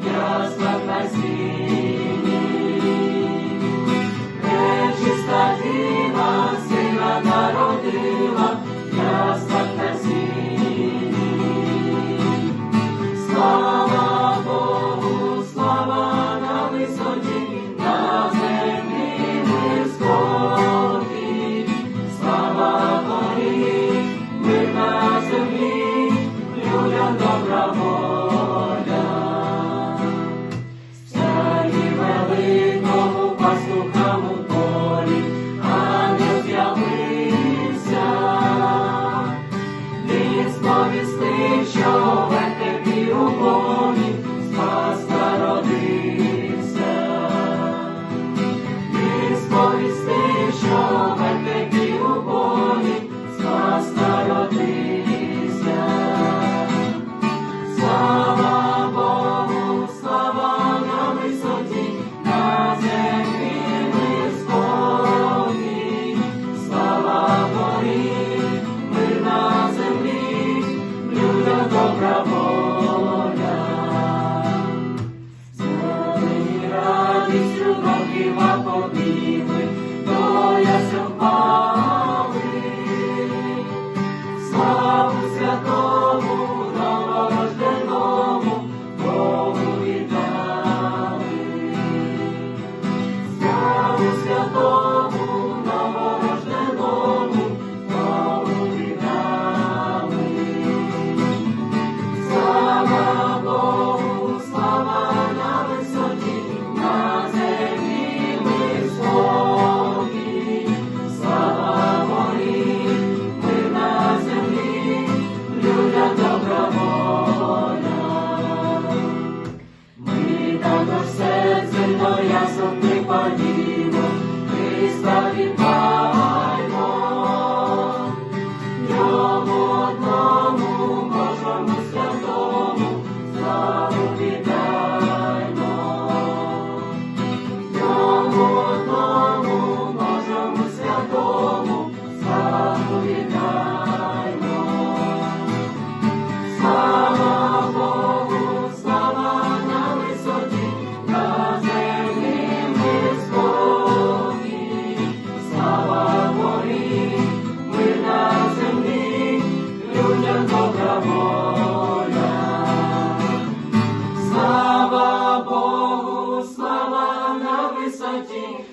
Dios va a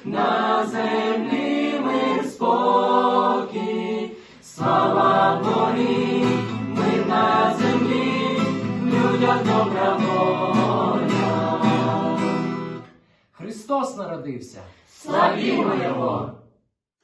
На землі мир спокій, слава Богу, ми на землі, людям добра. Христос народився, славімо Його!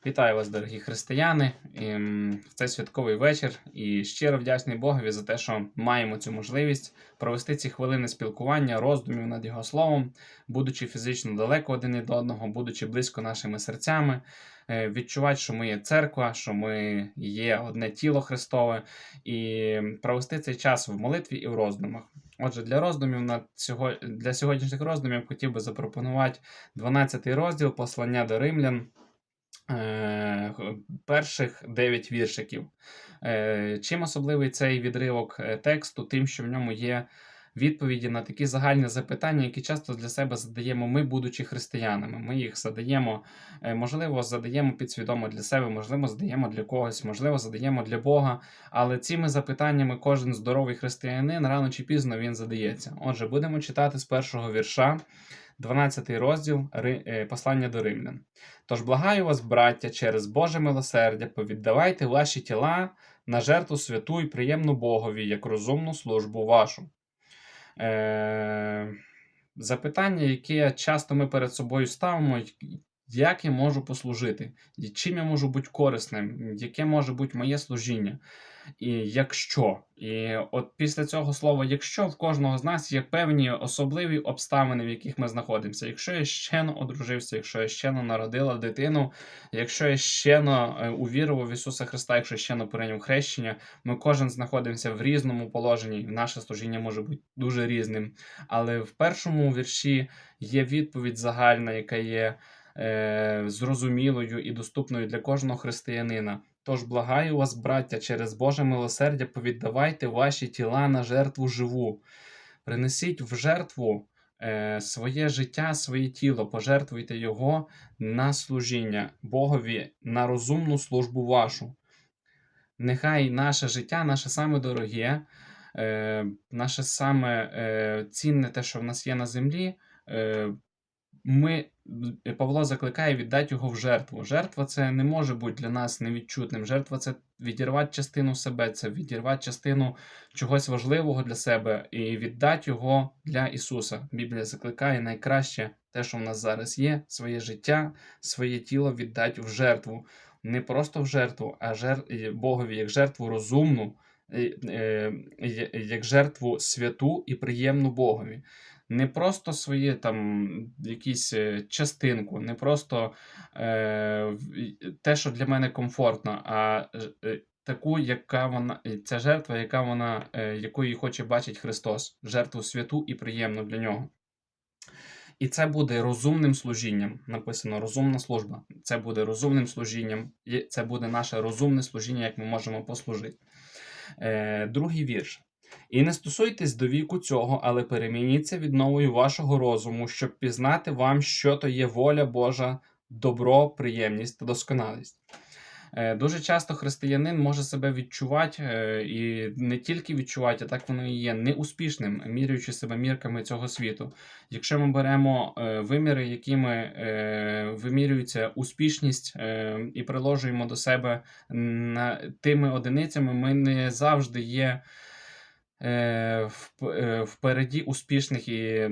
Вітаю вас, дорогі християни, ем, в цей святковий вечір і щиро вдячний Богові за те, що маємо цю можливість провести ці хвилини спілкування, роздумів над Його словом, будучи фізично далеко один від одного, будучи близько нашими серцями, е, відчувати, що ми є церква, що ми є одне тіло Христове, і провести цей час в молитві і в роздумах. Отже, для роздумів над сього... для сьогоднішніх роздумів хотів би запропонувати 12 розділ послання до римлян перших 9 віршиків. Е, Чим особливий цей відривок е, тексту? Тим, що в ньому є відповіді на такі загальні запитання, які часто для себе задаємо ми, будучи християнами. Ми їх задаємо, е, можливо, задаємо підсвідомо для себе, можливо, задаємо для когось, можливо, задаємо для Бога. Але цими запитаннями кожен здоровий християнин рано чи пізно він задається. Отже, будемо читати з першого вірша. 12 розділ е, послання до римлян. Тож благаю вас, браття, через Боже милосердя, повіддавайте ваші тіла на жертву святу і приємну Богові, як розумну службу вашу. Е, запитання, яке часто ми перед собою ставимо, як я можу послужити, чим я можу бути корисним, яке може бути моє служіння, і якщо. І от після цього слова, якщо в кожного з нас є певні особливі обставини, в яких ми знаходимося. Якщо я щено одружився, якщо я щено народила дитину, якщо я щено е, увірував в Ісуса Христа, якщо я щено прийняв хрещення, ми кожен знаходимося в різному положенні, і наше служіння може бути дуже різним. Але в першому вірші є відповідь загальна, яка є е, зрозумілою і доступною для кожного християнина. Тож благаю вас, браття, через Боже милосердя, повіддавайте ваші тіла на жертву живу. Принесіть в жертву е, своє життя, своє тіло, пожертвуйте його на служіння Богові, на розумну службу вашу. Нехай наше життя, наше саме дороге, е, наше саме цінне те, що в нас є на землі, ми, Павло закликає віддати його в жертву. Жертва це не може бути для нас невідчутним. Жертва це відірвати частину себе, це відірвати частину чогось важливого для себе і віддати його для Ісуса. Біблія закликає найкраще те, що в нас зараз є, своє життя, своє тіло віддати в жертву. Не просто в жертву, а жер... Богові як жертву розумну, е, е, як жертву святу і приємну Богові не просто своє там якісь е, частинку, не просто е, те, що для мене комфортно, а е, таку, яка вона, ця жертва, яка вона, е, яку її хоче бачити Христос, жертву святу і приємну для нього. І це буде розумним служінням. Написано розумна служба. Це буде розумним служінням, і це буде наше розумне служіння, як ми можемо послужити. Е, другий вірш. І не стосуйтесь до віку цього, але перемініться від новою вашого розуму, щоб пізнати вам, що то є воля Божа, добро, приємність та досконалість. Е, Дуже часто християнин може себе відчувати е, і не тільки відчувати, а так воно і є неуспішним, міряючи себе мірками цього світу. Якщо ми беремо е, виміри, якими вимірюється успішність, і приложуємо до себе тими одиницями, ми не завжди є впереді успішних і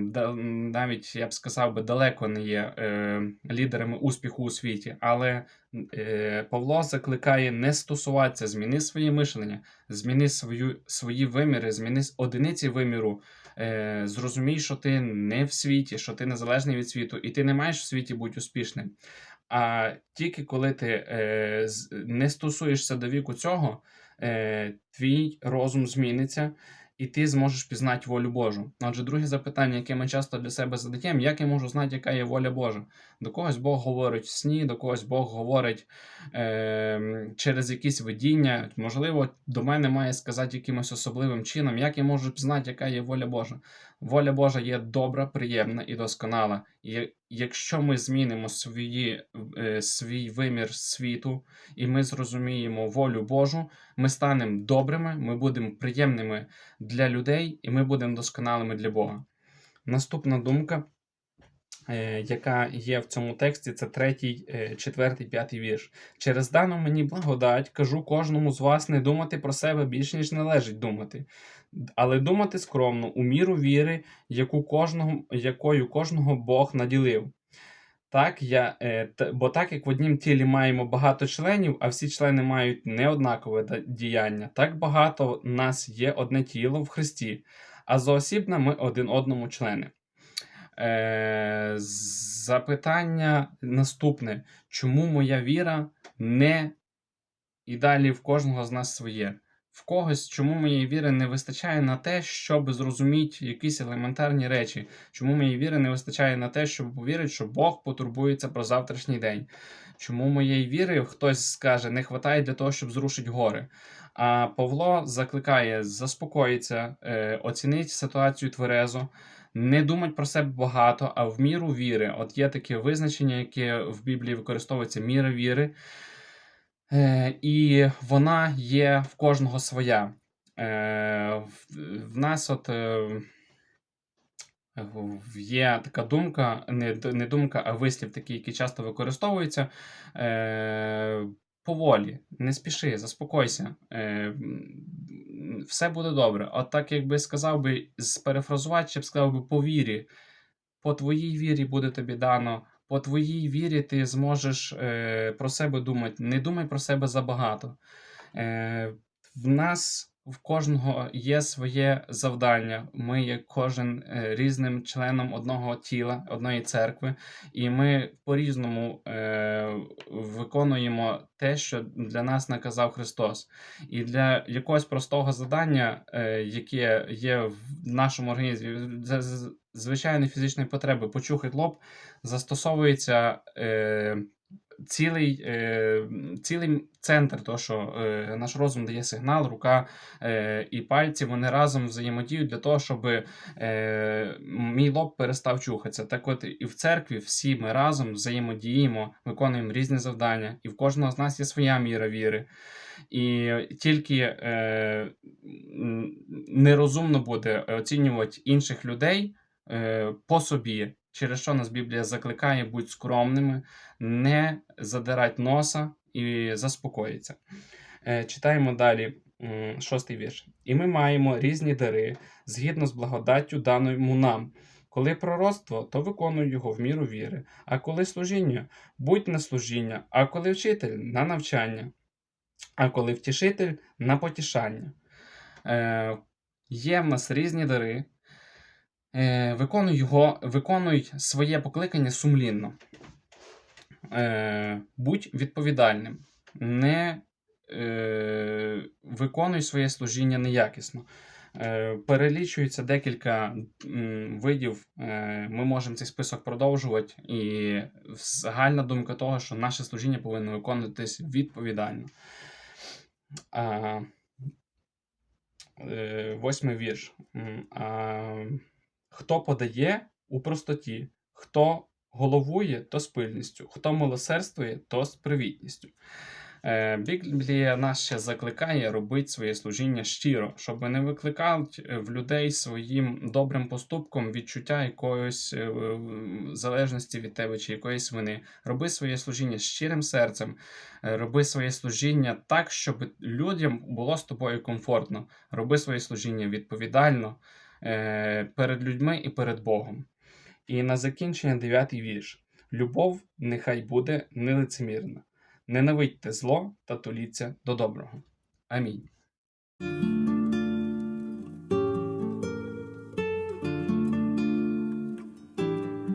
навіть я б сказав би далеко не є е, лідерами успіху у світі. Але е, Павло закликає не стосуватися, зміни своє мишлення, зміни свою, свої виміри, зміни одиниці виміру. Е, зрозумій, що ти не в світі, що ти незалежний від світу, і ти не маєш в світі бути успішним. А тільки коли ти е, не стосуєшся до віку цього, е, твій розум зміниться, і ти зможеш пізнати волю Божу. Отже, друге запитання, яке ми часто для себе задаємо, як я можу знати, яка є воля Божа? До когось Бог говорить в сні, до когось Бог говорить е, через якісь видіння. Можливо, до мене має сказати якимось особливим чином, як я можу знати, яка є воля Божа. Воля Божа є добра, приємна і досконала. І якщо ми змінимо свої, е, свій вимір світу, і ми зрозуміємо волю Божу, ми станемо добрими, ми будемо приємними для людей, і ми будемо досконалими для Бога. Наступна думка яка є в цьому тексті, це третій, е, четвертий, п'ятий вірш. Через дану мені благодать кажу кожному з вас не думати про себе більш ніж належить думати, але думати скромно, у міру віри, яку кожного, якою кожного Бог наділив. Так, я, е, бо так як в однім тілі маємо багато членів, а всі члени мають неоднакове діяння, так багато нас є одне тіло в Христі, а зоосібно ми один одному члени. Е, запитання наступне: чому моя віра не і далі в кожного з нас своє? В когось, чому моєї віри не вистачає на те, щоб зрозуміти якісь елементарні речі? Чому моєї віри не вистачає на те, щоб повірити, що Бог потурбується про завтрашній день? Чому моєї віри хтось скаже, не вистачає для того, щоб зрушити гори? А Павло закликає заспокоїтися, е, оцінити ситуацію тверезо, не думати про себе багато, а в міру віри. От є таке визначення, яке в Біблії використовується міра віри. Е, і вона є в кожного своя. Е, в, нас от е, є така думка, не, думка, а вислів такий, який часто використовується. Поволі, не спіши, заспокойся. Все буде добре. От так, якби сказав би, перефразувати, ще б сказав би по вірі. По твоїй вірі буде тобі дано. По твоїй вірі ти зможеш е, про себе думати. Не думай про себе забагато. Е, в нас в кожного є своє завдання. Ми є кожен е, різним членом одного тіла, одної церкви, і ми по-різному е, виконуємо те, що для нас наказав Христос. І для якогось простого завдання, е, яке є в нашому організмі, з- з- звичайної фізичної потреби, почухати лоб, застосовується. Е, Цілий, е, цілий центр, то що е, наш розум дає сигнал, рука е, і пальці вони разом взаємодіють для того, щоб е, мій лоб перестав чухатися. Так от і в церкві всі ми разом взаємодіємо, виконуємо різні завдання, і в кожного з нас є своя міра віри. І тільки е, нерозумно буде оцінювати інших людей е, по собі, через що нас Біблія закликає бути скромними, не задирать носа і заспокоїться. Е, читаємо далі шостий вірш. І ми маємо різні дари згідно з благодаттю даному нам. Коли пророцтво, то виконуй його в міру віри, а коли служіння, будь на служіння, а коли вчитель на навчання, а коли втішитель на потішання. Е, є в нас різні дари. Е, виконуй його, виконуй своє покликання сумлінно. Е, будь відповідальним. Не е, виконуй своє служіння неякісно. Е, перелічується декілька м, видів. Е, ми можемо цей список продовжувати. І загальна думка того, що наше служіння повинно виконуватись відповідально. Е, восьмий вірш. А, хто подає у простоті, хто головує, то з пильністю, хто милосердствує, то з привітністю. Е, Біблія нас ще закликає робити своє служіння щиро, щоб не викликати в людей своїм добрим поступком відчуття якоїсь е, залежності від тебе чи якоїсь вини. Роби своє служіння щирим серцем, е, роби своє служіння так, щоб людям було з тобою комфортно. Роби своє служіння відповідально перед людьми і перед Богом. І на закінчення дев'ятий вірш. Любов нехай буде нелицемірна. Ненавидьте зло та толіться до доброго. Амінь.